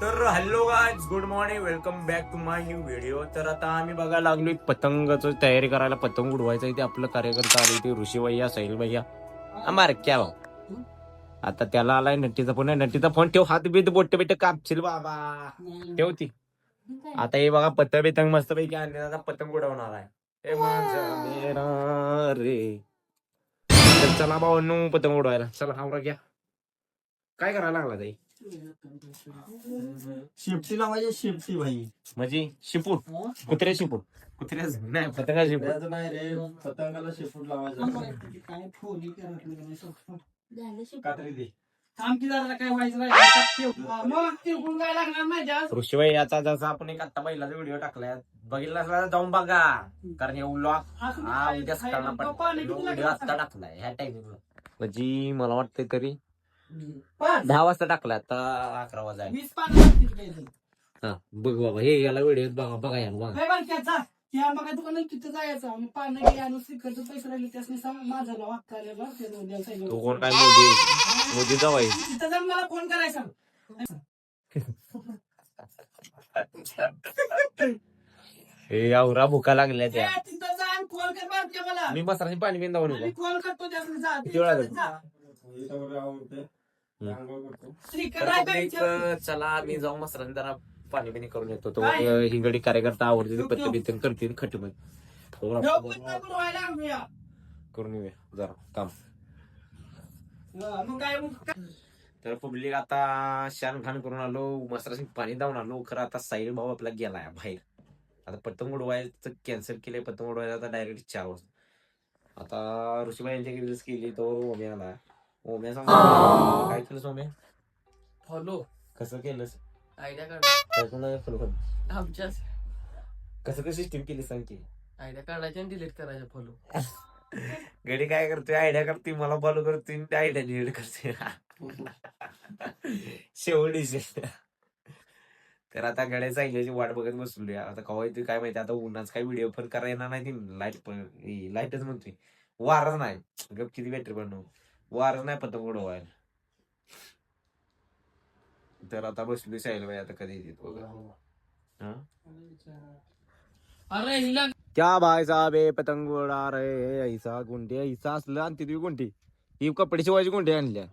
तर hello guys good morning welcome back to my new video तर आता आम्ही बघायला लागलो पतंगाचं तयारी करायला. पतंग उडवायचं आहे ते आपलं कार्यकर्ता आले ते ऋषी भैया सैल भैया अमार क्या भाऊ. आता त्याला आलाय नट्टीचा फोन. आहे नट्टीचा फोन ठेव हात बीत बोट बिट कापशील बाबा. ठेवती आता हे बघा पतंग बितंग मस्त पैकी आणले आता पतंग उडवणार आहे. मेरा रे. तर चला भाऊ पतंग उडवायला. चला आवरा घ्या. काय करायला लागला ताई? शेपटी लावायची शेपटी भाई. म्हणजे शिपूट कुत्र्या शिपूट कुत्र्या नाही. पतंगा शिपूट त्याचं नाही रे पतंगाला शेपूट लावायचं. काय फोन कात्री दे. आमची जरा काय व्हायचं नाही मग तिळगुळ काय लागणार नाही जास्त? ऋषीबाई याचा जसा आपण एक आता पहिलाचा व्हिडिओ टाकलाय बघितला असला तर जाऊन बघा. कारण हे असं हा पाणी व्हिडिओ लागलं आता टाकलाय ह्या टाइमिंगला म्हणजे मला वाटतंय तरी पाच. दहा वाजता टाकलाय आता अकरा वाजा वीस लागतील. हा बघ बाबा हे याला व्हिडिओ बघा बघा बघा काय मग दुकानात तिथं जायचं घे आणि पैसे राहिले त्यासनी सांग माझा नाव हक्क आलेला ते दोन द्यायला सांगितलं. तो कोण काय मोदी मोदी तिथं जाऊन मला फोन करायचा हे आवरा भुका लागल्या त्या तिथं जा आणि फोन कर मला मी मसाल्याची पाणी मी फोन करतो त्यासनी वेळा? जा. करतो चला मी जाऊन मसाल्याने जरा पाणी बिणी करून येतो. तो हिंगडी कार्यकर्ता आवडते पत्ते बित्ते करतील पण आणूया. करून येऊया जरा काम? तर पब्लिक आता शान खान करून आलो मसराशी पाणी दावून आलो. खरं आता साहिल भाऊ आपला गेलाय बाहेर. आता पतंग उडवायचं कॅन्सल केलंय पतंग उडवायला आता डायरेक्ट चार वाजता. आता ऋषीबाई यांच्या केली तो आला ओम्या सांग. काय केलं ओम्या? फॉलो कसं केलंस? आयडिया काढ. कर. आमच्या कसं कसं सिस्टीम केली सांग की. आयडिया काढायच्या आणि डिलीट करायच्या फॉलो गडी काय करतोय? आयडिया करते मला फॉलो करते आयडिया डिलीट करते शेवटी तर आता गड्या चांगल्याची वाट बघत बसलोय. आता कवा येते काय माहिती? आता उन्हाच काय व्हिडिओ पण करा येणार नाही. ती लाइट पण लाईटच म्हणतोय. वारच नाही. गप किती बॅटरी पण वारच नाही पतंग उडवायला तर आता बसलोय साहिल बाई आता कधी येते बघा. हा? अरे हिला क्या भाई साहब हे पतंग उडा रे ऐसा गुंडे ऐसा असलं आणि तिथे गुंडी. ही कपडे शिवायची गुंडी आणल्या.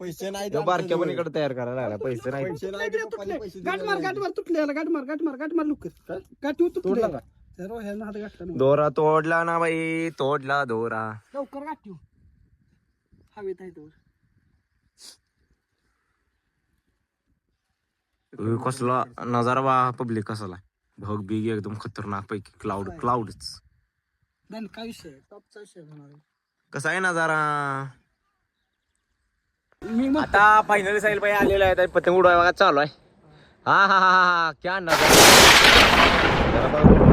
पैसे नाही तो बारक्या पण इकडे तयार करायला लागला. पैसे नाही पैसे नाही. गाठ मार गाठ मार गाठ मार गाठ मार गाठ मार लुकर गाठ तुटले. तोडला का? सर्व ह्यानं हात गाठला नव्हता. दोरा तोडला ना बाई तोडला दोरा. लवकर गाठ हवेत आहे तो अ, कसला नजारा बा पब्लिक कसला. भग बिग एकदम खतरनाक पैकी क्लाउड क्लाउडच काय विषय? टॉपचा विषय. कसा आहे नजारा? मी मग आता फायनली साहिल बाई आलेला आहे तर पतंग उडवाय बघा चालू आहे. हा हा हा हा क्या नजारा. जरा बघा.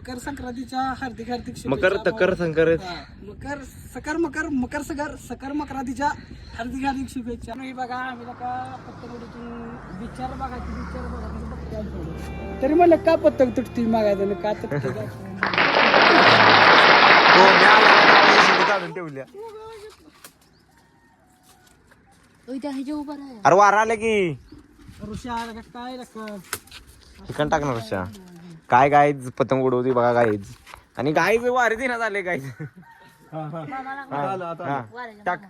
मकर संक्रांतीच्या हार्दिक हार्दिक शुभेच्छा. मकर तकर संकर हा, मकर सकर मकर मकर सकर सकर मकरातीच्या हार्दिक हार्दिक शुभेच्छा. मी बघा आम्ही का पतंगडीतून विचार बघायचे विचार बघायचे तरी म्हणलं का पतंग तुटती मागायचं आणि का तुटते काय? हो, मी आला ना, माझी शिडी काढून ठेवल्या अरे वारा आले की. ऋषा आला का? काय चिकन टाकणार अशा काय काय पतंग उडवते बघा गाईज आणि गाईज वारे दिना झाले आता टाक.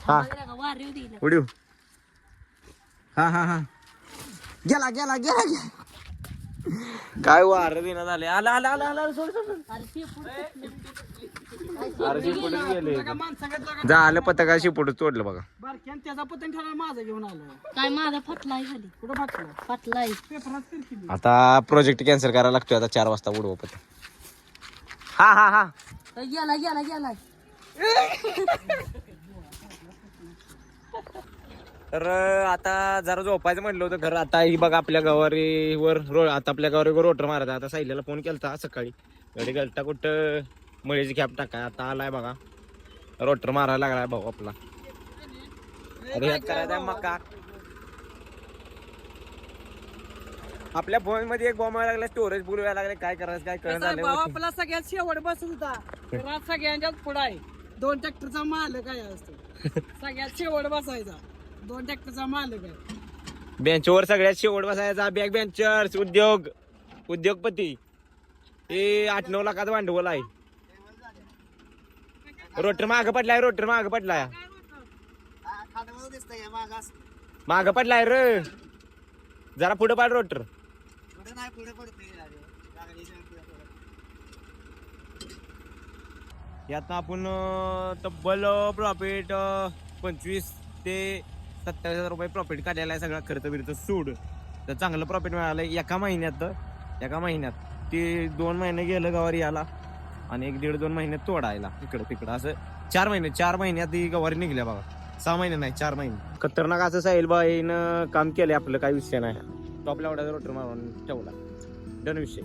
हा. उडीव. हा हा हा. गेला गेला गेला गेला. काय वार दिना झाले आला आला आला आला सोड सोड सोड. अरे शिपुटच गेले माणसाकडे झालं तोडलं बघा. बारक्यान त्याचा पतंग ठरला माझा घेऊन आलो. काय माझा फटलाय खाली. कुठं फाटला? फटलाय. पेपरात फिरकी मी. आता प्रोजेक्ट कॅन्सल करायला लागतोय आता चार वाजता उडव पतंग हा हा हा. गेला गेला गेला तर आता जरा झोपायचं म्हणलं होतं घर आता ही बघा आपल्या गवारीवर रो आता आपल्या गवारीवर रोटर मारायचा आता सायल्याला फोन केलता सकाळी. गाडी गेलता कुठं? मळीची कॅप टाकाय. आता आलाय बघा. रोटर मारायला लागलाय भाऊ आपला. करायचा मका. आपल्या फोनमध्ये एक बॉम्ब लागला स्टोरेज फुल व्हायला लागले. काय करायचं काय आहे, भाऊ आपला सगळ्यात शेवट बसत होता. घरात सगळ्यांच्यात पुढा आहे दोन ट्रॅक्टरचा मालक आहे असतो सगळ्यात शेवट बसायचा. दोन ट्रॅक्टरचा मालक आहे. बेंचवर सगळ्यात शेवट बसायचा. बॅग बेंचर्स उद्योग. उद्योगपती. हे आठ नऊ लाखाचं भांडवल आहे. रोटर माग पडलाय रोटर माग पडलाय. माग पडलाय र. जरा पुढे पाड रोटर. यात आपण अं, तब्बल प्रॉफिट पंचवीस ते सत्तावीस हजार रुपये प्रॉफिट काढलेला आहे सगळा खर्च बिर्च सूड. तर चांगलं प्रॉफिट मिळालं एका महिन्यात. एका महिन्यात. ते दोन महिने गेलं गवारी याला. आणि एक दीड दोन महिने तोडायला इकडं तिकडं. असं चार महिने चार महिन्यात ही गवारी निघल्या बघा सहा महिने नाही चार महिने. खतरनाक असं साहिल बाईनं काम केलंय आपलं काही विषय नाही. टॉप लावडाचा रोटर मारून ठेवला. डन विषय.